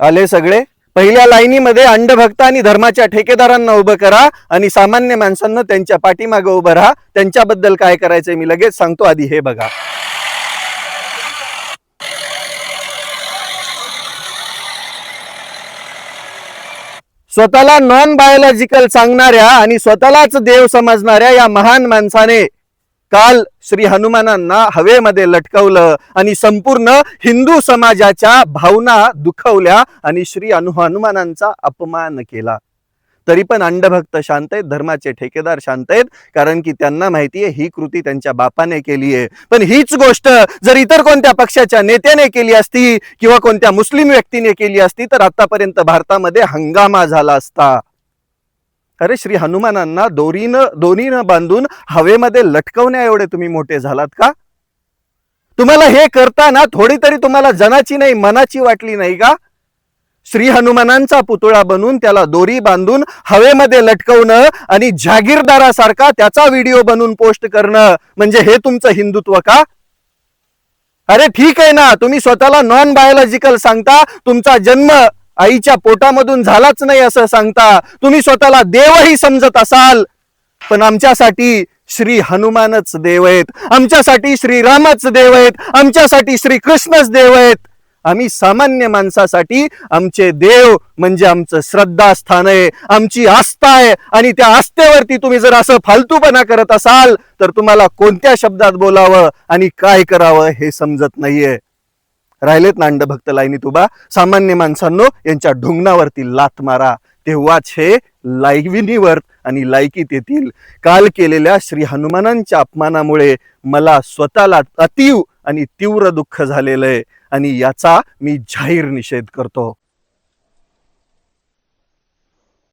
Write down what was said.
आले सगळे. पहिल्या लाईनीमध्ये अंडभक्त आणि धर्माच्या ठेकेदारांना उभं करा आणि सामान्य माणसांना त्यांच्या पाठीमागे उभं राहा. त्यांच्याबद्दल काय करायचंय मी लगेच सांगतो आधी हे बघा. स्वतःला नॉन बायोलॉजिकल सांगणाऱ्या आणि स्वतःलाच देव समजणाऱ्या या महान माणसाने काल श्री हनुमानांना हवेमध्ये लटकवलं आणि संपूर्ण हिंदू समाजाच्या भावना दुखवल्या आणि श्री हनुमानांचा अपमान केला. तरी पण अंडभक्त शांत आहेत धर्माचे ठेकेदार शांत आहेत कारण की त्यांना माहितीये ही कृती त्यांच्या बापाने केली आहे. पण हीच गोष्ट जर इतर कोणत्या पक्षाच्या नेत्याने केली असती किंवा कोणत्या मुस्लिम व्यक्तीने केली असती तर आतापर्यंत भारतामध्ये हंगामा झाला असता. अरे श्री हनुमानांना दोरीनं दोरीनं बांधून हवेमध्ये लटकवण्या एवढे तुम्ही मोठे झालात का? तुम्हाला हे करताना थोडी तरी तुम्हाला जनाची नाही मनाची वाटली नाही का? श्री हनुमानांचा पुतळा बनून त्याला दोरी बांधून हवेमध्ये लटकवणं आणि जागीरदारासारखा त्याचा व्हिडिओ बनवून पोस्ट करणं म्हणजे हे तुमचं हिंदुत्व का? अरे ठीक आहे ना तुम्ही स्वतःला नॉन बायोलॉजिकल सांगता तुमचा जन्म आईच्या पोटामधून झालाच नाही असं सांगता तुम्ही स्वतःला देवही समजत असाल. पण आमच्यासाठी श्री हनुमानच देव आहेत. आमच्यासाठी श्रीरामच देव आहेत. आमच्यासाठी श्री कृष्णच देव आहेत. आम्ही सामान्य माणसासाठी आमचे देव म्हणजे आमचं श्रद्धास्थान आहे. आमची आस्था आहे. आणि त्या आस्थेवरती तुम्ही जर असं फालतूपणा करत असाल तर तुम्हाला कोणत्या शब्दात बोलावं आणि काय करावं हे समजत नाहीये. राहिलेत नांड भक्त लाईनीत उभा. सामान्य माणसांनो यांच्या ढुंगणावरती लात मारा. तेव्हाच हे लाईविनीवर आणि लायकीत येतील. काल केलेल्या श्री हनुमानांच्या अपमानामुळे मला स्वतःला अतीव आणि तीव्र दुःख झालेलं आहे. आणि याचा मी जाहीर निषेध करतो.